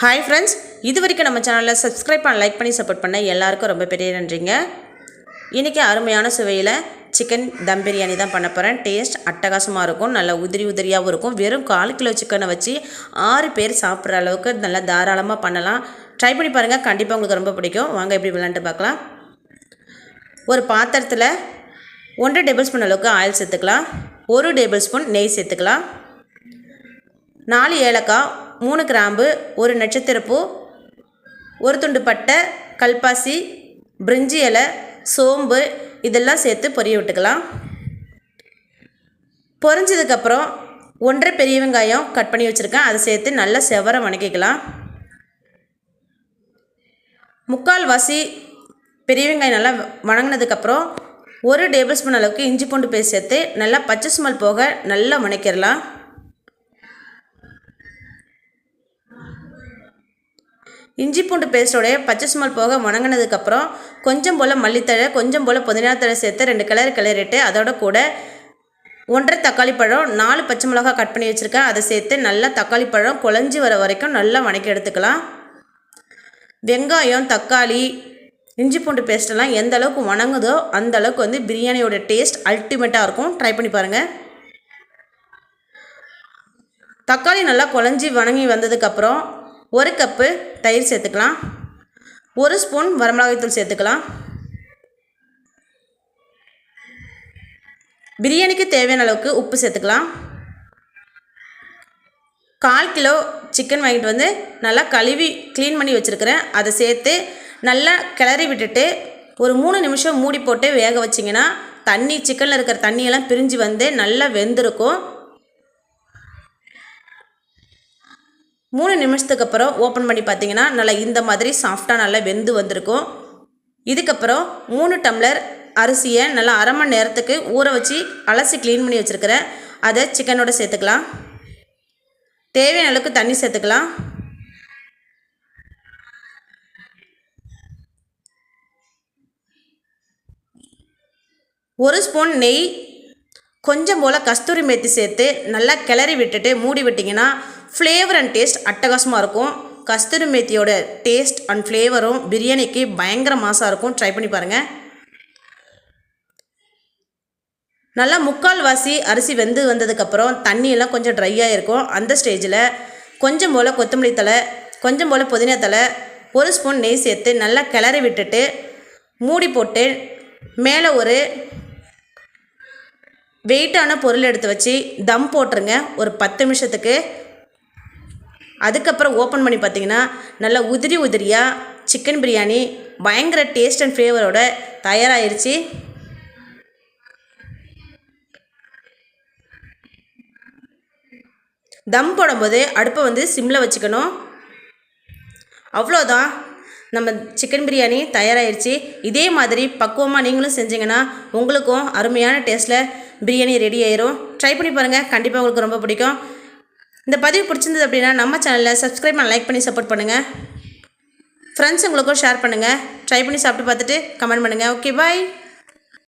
Hi friends இது வரைக்கும் நம்ம சேனலில் சப்ஸ்கிரைப் பண்ண லைக் பண்ணி சப்போர்ட் பண்ண எல்லாருக்கும் ரொம்ப பெரிய நன்றிங்க. இன்றைக்கி அருமையான சுவையில் சிக்கன் தம் பிரியாணி தான் பண்ண போகிறேன் டேஸ்ட் அட்டகாசமாக இருக்கும் நல்லா உதிரி உதிரியாகவும் இருக்கும். வெறும் கால் கிலோ சிக்கனை வச்சு ஆறு பேர் சாப்பிட்ற அளவுக்கு நல்லா தாராளமாக பண்ணலாம். ட்ரை பண்ணி பாருங்கள் கண்டிப்பாக உங்களுக்கு ரொம்ப பிடிக்கும். வாங்க எப்படி விளாண்டு பார்க்கலாம். ஒரு பாத்திரத்தில் ஒன்றரை டேபிள் ஸ்பூன் அளவுக்கு ஆயில் சேர்த்துக்கலாம். ஒரு டேபிள் ஸ்பூன் நெய் சேர்த்துக்கலாம். நாலு ஏலக்காய் மூணு கிராம்பு ஒரு நட்சத்திரப்பூ ஒரு துண்டு பட்டை கல்பாசி பிரிஞ்சி இலை சோம்பு இதெல்லாம் சேர்த்து பொரிய விட்டுக்கலாம். பொரிஞ்சதுக்கப்புறம் ஒன்றரை பெரிய வெங்காயம் கட் பண்ணி வச்சுருக்கேன். அதை சேர்த்து நல்லா செவர வணக்கிக்கலாம். முக்கால் வாசி பெரிய வெங்காயம் நல்லா வணங்கினதுக்கப்புறம் ஒரு டேபிள் ஸ்பூன் அளவுக்கு இஞ்சி பூண்டு பேஸ்ட் சேர்த்து நல்லா பச்சை ஸ்மெல் போக நல்லா வணக்கிடலாம். இஞ்சி பூண்டு பேஸ்டோடைய பச்சை ஸ்மெல் போக வணங்கினதுக்கப்புறம் கொஞ்சம் போல் மல்லித்தழை கொஞ்சம் போல் புதினாத்தழை சேர்த்து ரெண்டு கிளறு கிளறிட்டு அதோட கூட ஒன்றரை தக்காளி பழம் நாலு பச்சை மிளகா கட் பண்ணி வச்சுருக்கேன். அதை சேர்த்து நல்லா தக்காளி பழம் குழஞ்சி வர வரைக்கும் நல்லா வணக்கி எடுத்துக்கலாம். வெங்காயம் தக்காளி இஞ்சி பூண்டு பேஸ்ட்டெல்லாம் எந்த அளவுக்கு வணங்குதோ அந்த அளவுக்கு வந்து பிரியாணியோட டேஸ்ட் அல்டிமேட்டாக இருக்கும். ட்ரை பண்ணி பாருங்கள் தக்காளி நல்லா குழஞ்சி வணங்கி வந்ததுக்கப்புறம் ஒரு கப்பு தயிர் சேர்த்துக்கலாம். ஒரு ஸ்பூன் வரமிளகாய்த்தூள் சேர்த்துக்கலாம். பிரியாணிக்கு தேவையான அளவுக்கு உப்பு சேர்த்துக்கலாம். கால் கிலோ சிக்கன் வாங்கிட்டு வந்து நல்லா கழுவி க்ளீன் பண்ணி வச்சுருக்கிறேன். அதை சேர்த்து நல்லா கிளறி விட்டுட்டு ஒரு மூணு நிமிஷம் மூடி போட்டு வேக வச்சிங்கன்னா தண்ணி சிக்கனில் இருக்கிற தண்ணியெல்லாம் பிரிஞ்சு வந்து நல்லா வெந்திருக்கும். மூணு நிமிஷத்துக்கு அப்புறம் ஓப்பன் பண்ணி பார்த்தீங்கன்னா நல்லா இந்த மாதிரி சாஃப்டாக நல்லா வெந்து வந்திருக்கும். இதுக்கப்புறம் மூணு டம்ளர் அரிசியை நல்லா அரை மணி நேரத்துக்கு ஊற வச்சு அலசி க்ளீன் பண்ணி வச்சுருக்கிறேன். அதை சிக்கனோட சேர்த்துக்கலாம். தேவையான அளவுக்கு தண்ணி சேர்த்துக்கலாம். ஒரு ஸ்பூன் நெய் கொஞ்சம் போல் கஸ்தூரி மேத்தி சேர்த்து நல்லா கிளறி விட்டுட்டு மூடி விட்டிங்கன்னா ஃப்ளேவர் அண்ட் டேஸ்ட் அட்டகாசமாக இருக்கும். கஸ்தூரி மேத்தியோட டேஸ்ட் அண்ட் ஃப்ளேவரும் பிரியாணிக்கு பயங்கர மாசாக இருக்கும். ட்ரை பண்ணி பாருங்கள் நல்லா முக்கால் வாசி அரிசி வெந்து வந்ததுக்கப்புறம் தண்ணியெல்லாம் கொஞ்சம் ட்ரையாக இருக்கும். அந்த ஸ்டேஜில் கொஞ்சம் போல் கொத்தமல்லி தலை கொஞ்சம் போல் புதினா தலை ஒரு ஸ்பூன் நெய் சேர்த்து நல்லா கிளறி விட்டுட்டு மூடி போட்டு மேலே ஒரு வெயிட்டான பொருள் எடுத்து வச்சு தம் போட்டுருங்க. ஒரு பத்து நிமிஷத்துக்கு அதுக்கப்புறம் ஓப்பன் பண்ணி பார்த்தீங்கன்னா நல்லா உதிரி உதிரியாக சிக்கன் பிரியாணி பயங்கர டேஸ்ட் அண்ட் ஃப்ளேவரோட தயாராகிருச்சு தம் போடும்போது அடுப்பை வந்து சிம்மில் வச்சுக்கணும். அவ்வளோதான். நம்ம சிக்கன் பிரியாணி தயாராகிருச்சு இதே மாதிரி பக்குவமாக நீங்களும் செஞ்சீங்கன்னா உங்களுக்கும் அருமையான டேஸ்ட்டில் பிரியாணி ரெடி ஆயிரும். ட்ரை பண்ணி பாருங்கள் கண்டிப்பாக உங்களுக்கு ரொம்ப பிடிக்கும். இந்த பதிவு பிடிச்சிருந்தது அப்படின்னா நம்ம சேனலில் சப்ஸ்கிரைப் பண்ண லைக் பண்ணி சப்போர்ட் பண்ணுங்கள் ஃப்ரெண்ட்ஸ் உங்களுக்கும் ஷேர் பண்ணுங்கள் ட்ரை பண்ணி சாப்பிட்டு பார்த்துட்டு கமெண்ட் பண்ணுங்கள் ஓகே பாய்